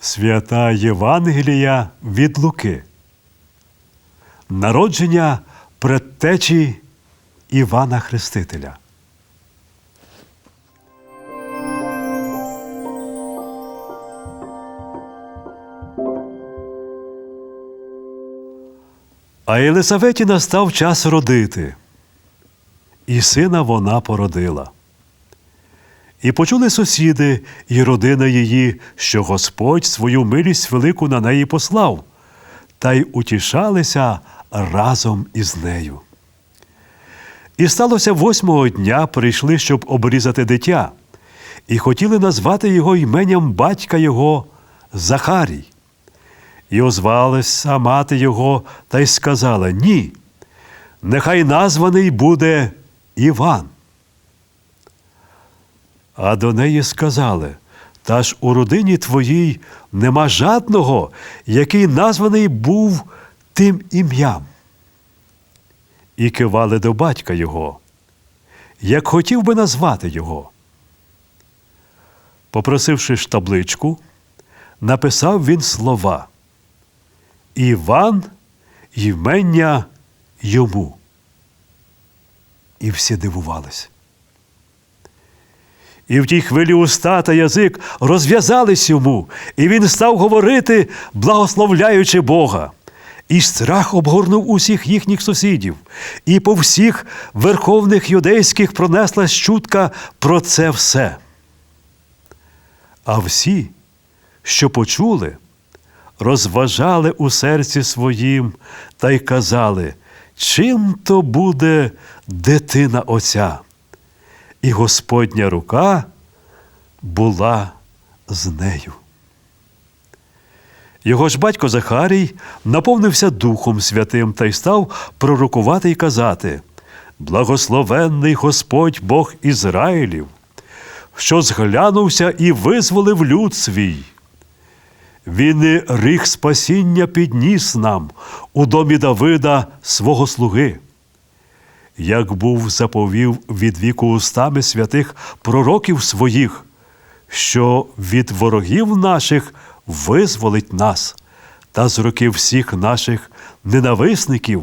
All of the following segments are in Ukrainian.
Свята Євангелія від Луки. Народження предтечі Івана Хрестителя. А Єлисаветі настав час родити, і сина вона породила. І почули сусіди і родина її, що Господь свою милість велику на неї послав, та й утішалися разом із нею. І сталося восьмого дня прийшли, щоб обрізати дитя, і хотіли назвати його іменем батька його Захарій. І озвалася мати його та й сказала: Ні, нехай названий буде Іван. А до неї сказали: Та ж у родині твоїй нема жадного, який названий був тим ім'ям. І кивали до батька його, як хотів би назвати його. Попросивши ж табличку, написав він слова Іван ймення йому. І всі дивувались. І в тій хвилі уста та язик розв'язались йому, і він став говорити, благословляючи Бога. І страх обгорнув усіх їхніх сусідів, і по всіх верховних юдейських пронеслась чутка про це все. А всі, що почули, розважали у серці своїм та й казали, чим то буде дитина Отця і Господня рука була з нею. Його ж батько Захарій наповнився Духом Святим та й став пророкувати й казати: Благословенний Господь Бог Ізраїлів, що зглянувся і визволив люд свій. Він і ріг спасіння підніс нам у домі Давида свого слуги як був заповів від віку устами святих пророків своїх, що від ворогів наших визволить нас та з руки всіх наших ненависників,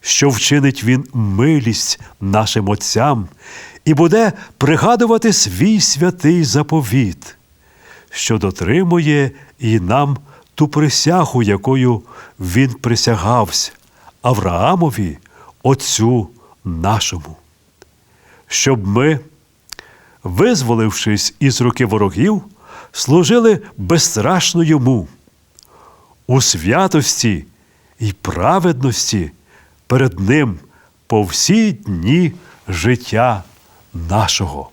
що вчинить він милість нашим отцям і буде пригадувати свій святий заповіт, що дотримує і нам ту присягу, якою він присягався Авраамові, Отцю нашому, щоб ми, визволившись із руки ворогів, служили безстрашно йому, у святості і праведності перед Ним по всі дні життя нашого.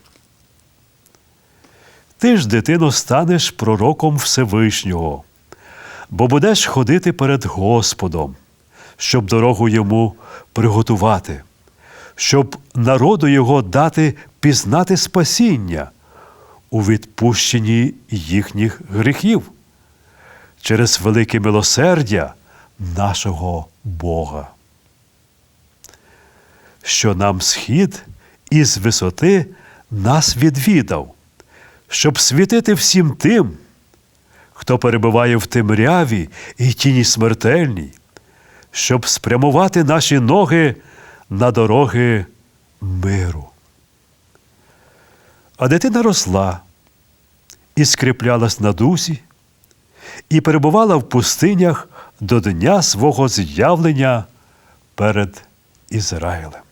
Ти ж, дитино, станеш пророком Всевишнього, бо будеш ходити перед Господом, щоб дорогу йому приготувати щоб народу його дати пізнати спасіння у відпущенні їхніх гріхів через велике милосердя нашого Бога. Що нам схід із висоти нас відвідав, щоб світити всім тим, хто перебуває в темряві і тіні смертельній, щоб спрямувати наші ноги на дороги миру. А дитина росла і скріплялась на дусі, і перебувала в пустинях до дня свого з'явлення перед Ізраїлем.